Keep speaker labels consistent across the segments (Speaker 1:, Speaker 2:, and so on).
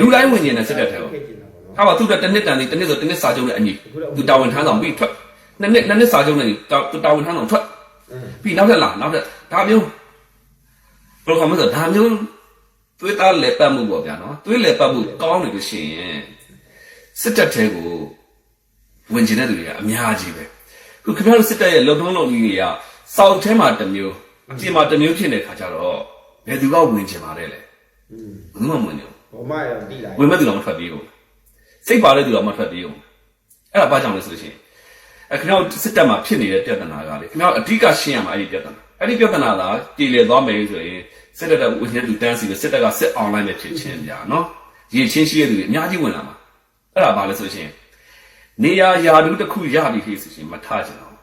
Speaker 1: လူတိုင်းဝင်ကျင်တဲ့စစ်တပ်ထဲကိုဟာပါသူကတစ်နှစ်တန်လေးတစ်နှစ်ဆိုတစ်နှစ်စာချုပ်နဲ့အညီသူတာဝန်ထမ်းဆောင်ပြီးထွက်နှစ်နှစ်နှစ်နှစ်စာချုပ်နဲ့သူတာဝန်ထမ်းဆောင်ထွက်ပြီးနောက်ထပ်လာနောက်ထပ်ဒါမျိုးဘယ်လိုခေါ်မလဲဆိုဒါမျိုးသွေးသားလက်ပတ်မှုပေါ့ဗျာနော်သွေးလက်ပတ်မှုကောင်းနေလို့ရှိရင်စစ်တပ်ထဲကိုဝင်ကျင်တဲ့သူတွေကအများကြီးပဲခုခင်ဗျားတို့စစ်တပ်ရဲ့လုံထုံးလုံနည်းတွေကစောက်ထဲမှာတစ်မျိုးအပြင်မှာတစ်မျိုးဖြစ်နေတဲ့ခါကျတော့ဘယ်သူကဝင်ကျင်ပါလဲလဲဘယ်သူမှမဝင်ဘူး
Speaker 2: ဘောမရောတိလာ
Speaker 1: ဝင်မဲ့သူတော့မထွက်ပြေးဘူးစိတ်ပါတဲ့သူတော့မထွက်ပြေးဘူးအဲ့ဒါဘာကြောင့်လဲဆိုလို့ရှိရင်အခဏစစ်တပ်မှာဖြစ်နေတဲ့ပြဿနာကလေခင်ဗျားအဓိကရှင်းရမှာအဲ့ဒီပြဿနာအဲ့ဒီပြဿနာကတည်လေသွားမယ်ဆိုရင်စစ်တပ်ကဝင်နေသူတန်းစီလို့စစ်တပ်ကစစ်အွန်လိုင်းပဲဖြစ်ချင်းပြနော်ရေချင်းရှိရတဲ့သူတွေအများကြီးဝင်လာမှာအဲ့ဒါဘာလဲဆိုလို့ရှိရင်နေရာယာဒူးတစ်ခုရပြီခေဆိုရှင်မထချင်တော့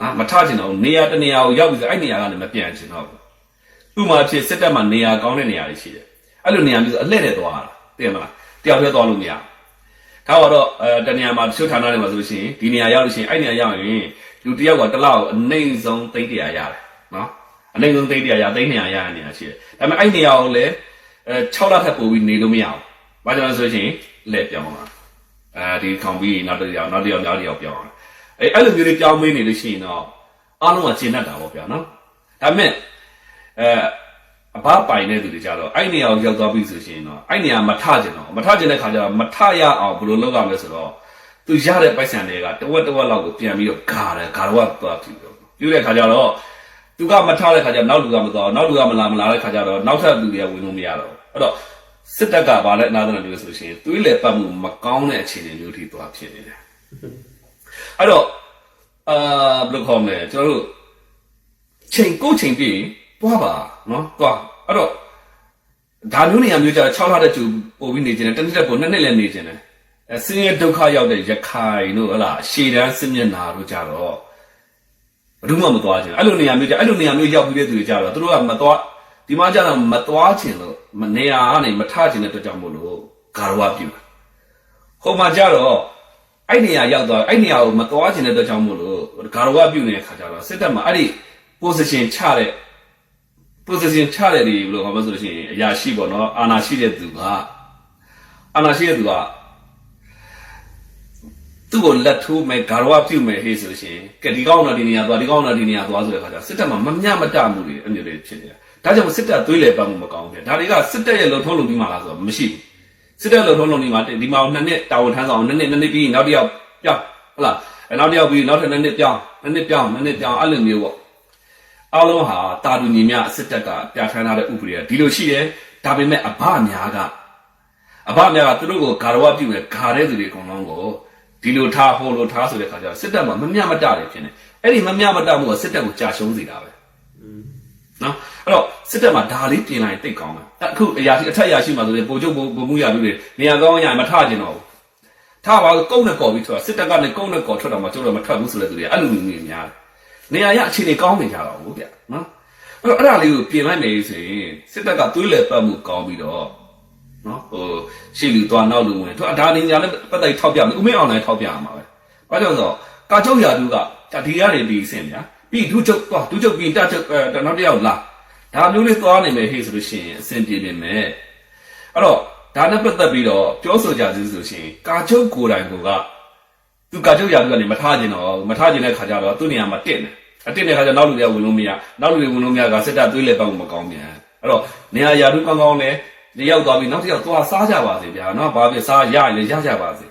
Speaker 1: ဟာမထချင်တော့နေရာတနေရာကိုရောက်ပြီဆိုအဲ့နေရာကနေမပြန်ချင်တော့ဘူးဥပမာဖြစ်စစ်တပ်မှာနေရာကောင်းတဲ့နေရာတွေရှိတယ် အဲ့လိုနေရာမျိုးဆိုအလှည့်တဲ့သွားတာသိရမလားတယောက်တည်းသွားလို့မရဘူးဒါတော့အဲတနေရာမှာတချို့ဌာနတွေမှာဆိုလို့ရှိရင်ဒီနေရာရောက်လို့ရှိရင်အဲ့နေရာရောက်ရင်လူတစ်ယောက်ကတစ်လောက်အနှိမ့်ဆုံးသိန်းတရာရတယ်နော်အနှိမ့်ဆုံးသိန်းတရာရသိန်း200ရတဲ့နေရာရှိတယ်ဒါပေမဲ့အဲ့နေရာကိုလည်းအဲ6လထပ်ပို့ပြီးနေလို့မရဘူးဘာကြောင့်လဲဆိုလို့ရှိရင်လက်ပြောင်းလာအဲဒီခေါင်ပြီးနောက်တစ်ယောက်နောက်တစ်ယောက်နောက်တစ်ယောက်ပြောင်းလာအဲအဲ့လိုမျိုးတွေပြောင်းမင်းနေလို့ရှိရင်တော့အားလုံးကရှင်းတတ်တာပေါ့ဗျာနော်ဒါပေမဲ့အဲ အဘပိုင်တဲ့သူတွေကြတော့အဲ့နေရာကိုရောက်သွားပြီဆိုရှင်တော့အဲ့နေရာမထကျင်တော့မထကျင်တဲ့ခါကျတော့မထရအောင်ဘယ်လိုလုပ်ရမလဲဆိုတော့သူရတဲ့ပိုက်ဆံတွေကတဝက်တဝက်လောက်ကိုပြန်ပြီးတော့ဂါတယ်ဂါတော့သွားပြီတော့ပြုတဲ့ခါကျတော့သူကမထတဲ့ခါကျတော့နောက်လူကမသွားနောက်လူကမလာမလာတဲ့ခါကျတော့နောက်ထပ်လူတွေကဝင်လို့မရတော့အဲ့တော့စစ်တပ်ကဘာလဲအနာသနာမျိုးဆိုရှင်သွေးလေပတ်မှုမကောင်းတဲ့အခြေအနေမျိုးထိသွားဖြစ်နေတယ်အဲ့တော့အာဘယ်လိုခေါ်မလဲကျွန်တော်တို့ချိန်ကိုယ်ချိန်ပြည့်တွားပါနော်တွား အဲ့တော့ဒါမျိုးနေရာမျိုးကြတော့6လတဲ့ကျူပို့ပြီးနေကျင်တယ်တစ်နှစ်တက်ပို့နှစ်နှစ်လည်းနေကျင်တယ်အဲဆင်းရဲဒုက္ခရောက်တဲ့ရခိုင်တို့ဟလာရှေတန်းစစ်မျက်နာတို့ကြတော့ဘယ်သူမှမသွားချင်အဲ့လိုနေရာမျိုးကြအဲ့လိုနေရာမျိုးရောက်ပြီးတဲ့သူတွေကြတော့သူတို့ကမသွားဒီမှာကြတော့မသွားချင်လို့မနေရာကနေမထချင်တဲ့အတွက်ကြောင့်မို့လို့ဂါရဝပြုတာဟိုမှာကြတော့အဲ့နေရာရောက်သွားအဲ့နေရာကိုမသွားချင်တဲ့အတွက်ကြောင့်မို့လို့ဂါရဝပြုနေတဲ့ခါကျတော့စစ်တပ်မှာအဲ့ဒီ position ချတဲ့ position ချတဲ့ဒီဘယ်လိုခေါ်မလဲဆိုလို့ရှိရင်အရာရှိပေါ့နော်အာနာရှိတဲ့သူကအာနာရှိတဲ့သူကသူ့ကိုလက်ထိုးမယ်ဂါရဝပြုမယ်ဟေးဆိုလို့ရှိရင်ကဲဒီကောင်းတော့ဒီနေရာသွားဒီကောင်းတော့ဒီနေရာသွားဆိုတဲ့ခါကျစစ်တပ်မှာမမျှမတမှုတွေအမျိုးတွေဖြစ်နေတာဒါကြောင့်စစ်တပ်သွေးလေပတ်မှုမကောင်းဘူးဒါတွေကစစ်တပ်ရဲ့လုံထုံးလုံပြီးမှလားဆိုတော့မရှိဘူးစစ်တပ်လုံထုံးလုံပြီးမှဒီမှာနှစ်နှစ်တာဝန်ထမ်းဆောင်နှစ်နှစ်နှစ်နှစ်ပြီးနောက်တစ်ယောက်ပြောင်းဟုတ်လားအဲနောက်တစ်ယောက်ပြီးနောက်ထပ်နှစ်နှစ်ပြောင်းနှစ်နှစ်ပြောင်းနှစ်နှစ်ပြောင်းအဲ့လိုမျိုးပေါ့ အားလုံးဟာတာတူညီမြအစစ်တပ်ကပြဋ္ဌာန်းထားတဲ့ဥပဒေကဒီလိုရှိတယ်ဒါပေမဲ့အဘများကအဘများကသူတို့ကိုဂါရဝပြုမယ်ဂါတဲ့သူတွေအကုန်လုံးကိုဒီလိုထားဟိုလိုထားဆိုတဲ့ခါကျတော့စစ်တပ်မှာမမျှမတတွေဖြစ်နေအဲ့ဒီမမျှမတမှုကစစ်တပ်ကိုကြာရှုံးစေတာပဲနော်အဲ့တော့စစ်တပ်မှာဒါလေးပြင်လိုက်တိတ်ကောင်းတယ်အခုအရာရှိအထက်အရာရှိမှဆိုရင်ပိုချုပ်ပိုမှုရလူတွေနေရာကောင်းရမထကျင်တော့ဘူးထားပါကုန်းနဲ့ကော်ပြီးထွက်စစ်တပ်ကလည်းကုန်းနဲ့ကော်ထွက်တော့မှကျိုးတော့မထွက်ဘူးဆိုတဲ့သူတွေအဲ့လိုမျိုးတွေများတယ် နေရာရအခြေအနေကောင်းနေကြတော့ဘူးဗျနော်အဲ့တော့အဲ့ဒါလေးကိုပြင်လိုက်မယ်ဆိုရင်စစ်တပ်ကသွေးလေပတ်မှုကောင်းပြီးတော့နော်ဟိုရှေ့လူသွားနောက်လူဝင်သူအဒါနေညာနဲ့ပတ်သက်ထောက်ပြမယ်ဥမင်းအောင်လည်းထောက်ပြရမှာပဲဘာကြောင့်ဆိုတော့ကာချုပ်ရာသူကဒါဒီကနေဒီအဆင့်ဗျာပြီးဒုချုပ်သွားဒုချုပ်ပြီးတချုပ်အဲနောက်တစ်ယောက်လာဒါမျိုးလေးသွားနိုင်မယ်ဟေ့ဆိုလို့ရှိရင်အဆင်ပြေနေမယ်အဲ့တော့ဒါနဲ့ပတ်သက်ပြီးတော့ပြောဆိုကြသေးဆိုရှင်ကာချုပ်ကိုယ်တိုင်ကသူကာချုပ်ရာသူကနေမထားကျင်တော့မထားကျင်တဲ့ခါကျတော့သူ့နေရာမှာတင့်တယ် အတင့်တဲ့ခါကျနောက်လူတွေကဝင်လို့မရနောက်လူတွေဝင်လို့မရကစစ်တပ်သွေးလေပတ်မှုမကောင်းပြန်အဲ့တော့နေရာရာသူကောင်းကောင်းနဲ့တယောက်သွားပြီးနောက်တစ်ယောက်သွားစားကြပါစေဗျာနော်ဘာဖြစ်စားရရင်လည်းရကြပါစေ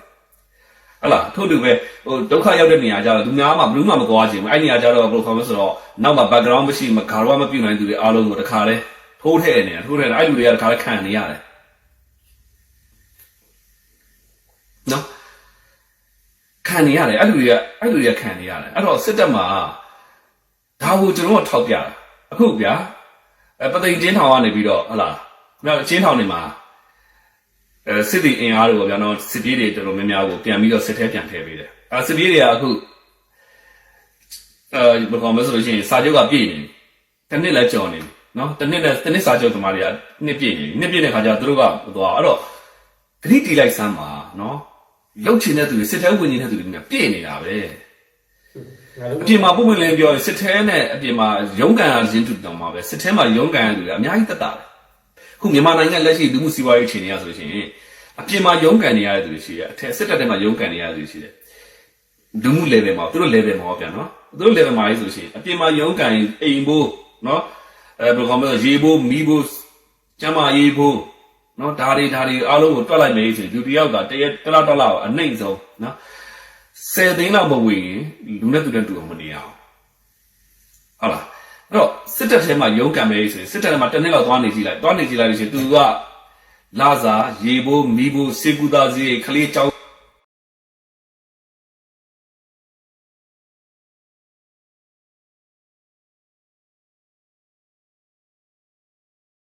Speaker 1: ဟလာထို့တူပဲဟိုဒုက္ခရောက်တဲ့နေရာကျတော့သူများမှဘယ်သူမှမသွားချင်ဘူးအဲ့နေရာကျတော့ဘယ်လိုခေါ်မလဲဆိုတော့နောက်မှာ background မရှိမဂါရဝမပြုတ်နိုင်သူတွေအားလုံးကိုတခါလဲထိုးထည့်နေတာထိုးထည့်တယ်အဲ့လူတွေကတခါလဲခံနေရတယ်နော်ခံနေရတယ်အဲ့လူတွေကအဲ့လူတွေကခံနေရတယ်အဲ့တော့စစ်တပ်မှာ ဒါကိုကျွန်တော်ကထောက်ပြတာအခုဗျာအဲပသိမ်ချင်းထောင်ကနေပြီးတော့ဟလာမြောက်ချင်းထောင်နေမှာအဲစစ်တီအင်အားတွေပေါ့ဗျာနော်စစ်ပြေးတွေတော်တော်များများကိုပြန်ပြီးတော့စစ်ထဲပြန်ထည့်ပေးတယ်အဲစစ်ပြေးတွေကအခုအဲဘယ်ကောင်မလဲဆိုလို့ရှိရင်စာချုပ်ကပြည့်နေပြီတစ်နှစ်လည်းကြော်နေပြီနော်တစ်နှစ်လည်းတစ်နှစ်စာချုပ်သမားတွေကနှစ်ပြည့်နေပြီနှစ်ပြည့်တဲ့ခါကျတော့သူတို့ကသွားအဲ့တော့ဂရိတီလိုက်စမ်းပါနော်လုတ်ချင်တဲ့သူတွေစစ်ထဲဝင်နေတဲ့သူတွေကပြည့်နေတာပဲ
Speaker 2: ငါတို့
Speaker 1: အပြင်မှာပုံမှန်လည်းပြောရင်စစ်ထဲနဲ့အပြင်မှာရုံးကန်ရခြင်းတူတောင်မှာပဲစစ်ထဲမှာရုံးကန်ရလူတွေအများကြီးတက်တာပဲခုမြန်မာနိုင်ငံလက်ရှိလူမှုစီးပွားရေးအခြေအနေရဆိုလို့ရှိရင်အပြင်မှာရုန်းကန်နေရတဲ့သူတွေရှိတယ်အထက်စစ်တပ်ထဲမှာရုန်းကန်နေရတဲ့သူတွေရှိတယ်လူမှု level မှာသူတို့ level မှာပြန်နော်သူတို့ level မှာရေးဆိုလို့ရှိရင်အပြင်မှာရုန်းကန်အိမ်ဖို့နော်အဲဘယ်လိုကောင်းမလဲရေဖို့မီးဖို့ကျမ်းမာရေးဖို့နော်ဒါတွေဒါတွေအားလုံးကိုတွက်လိုက်မယ်ဆိုရင်လူတစ်ယောက်ကတရက်တစ်လားတစ်လားအနှိမ့်ဆုံးနော် ဆယ်သိန်းလောက်မဝင်ရင်လူနဲ့သူနဲ့တူအောင်မနေရအောင်ဟုတ်လားအဲ့တော့စစ်တပ်ထဲမှာရုန်းကန်မယ်ဆိုရင်စစ်တပ်ထဲမှာတစ်နှစ်လောက်သွားနေကြည့်လိုက်သွားနေကြည့်လိုက်လို့ရှိရင်သူကလာစာရေဘိုးမီးဘိုးစေကူသားစီခလေးကြောင်း